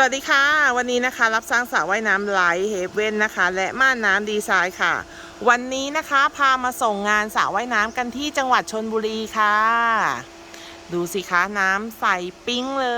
สวัสดีค่ะ วันนี้นะคะรับสร้างสระว่ายน้ำไลท์เฮเว่นนะคะ และม่านน้ำดีไซน์ค่ะ วันนี้นะคะพามาส่งงานสระว่ายน้ำกันที่จังหวัดชนบุรีค่ะ ดูสิคะน้ำใสปิ้งเล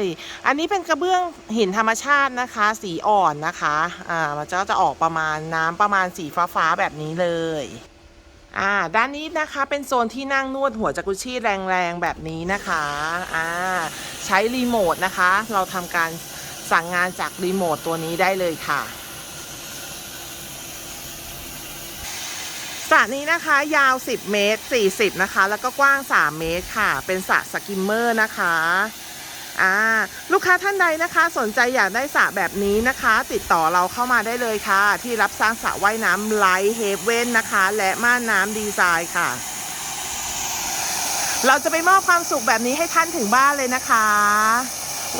ย อันนี้เป็นกระเบื้องหินธรรมชาตินะคะ สีอ่อนนะคะอ่ามันจะจะออกประมาณน้ำประมาณสีฟ้าๆแบบนี้เลยอ่าด้านนี้นะคะเป็นโซนที่นั่งนวดหัวจักรุชี่แรงๆแบบนี้นะคะอ่าใช้รีโมทนะคะ เราทำการ สั่งงานจากรีโมทตัวนี้ได้เลยค่ะสระนี้นะคะยาว 10 เมตร 40 นะคะ แล้วก็กว้าง 3 เมตรค่ะ เป็นสระสกิมเมอร์นะคะอ่าลูกค้าท่านใดนะคะ สนใจอยากได้สระแบบนี้นะคะ ติดต่อเราเข้ามาได้เลยค่ะ ที่รับสร้างสระว่ายน้ำไลท์เฮเว่นนะคะ และม่านน้ำดีไซน์ค่ะ เราจะไปมอบความสุขแบบนี้ให้ท่านถึงบ้านเลยนะคะ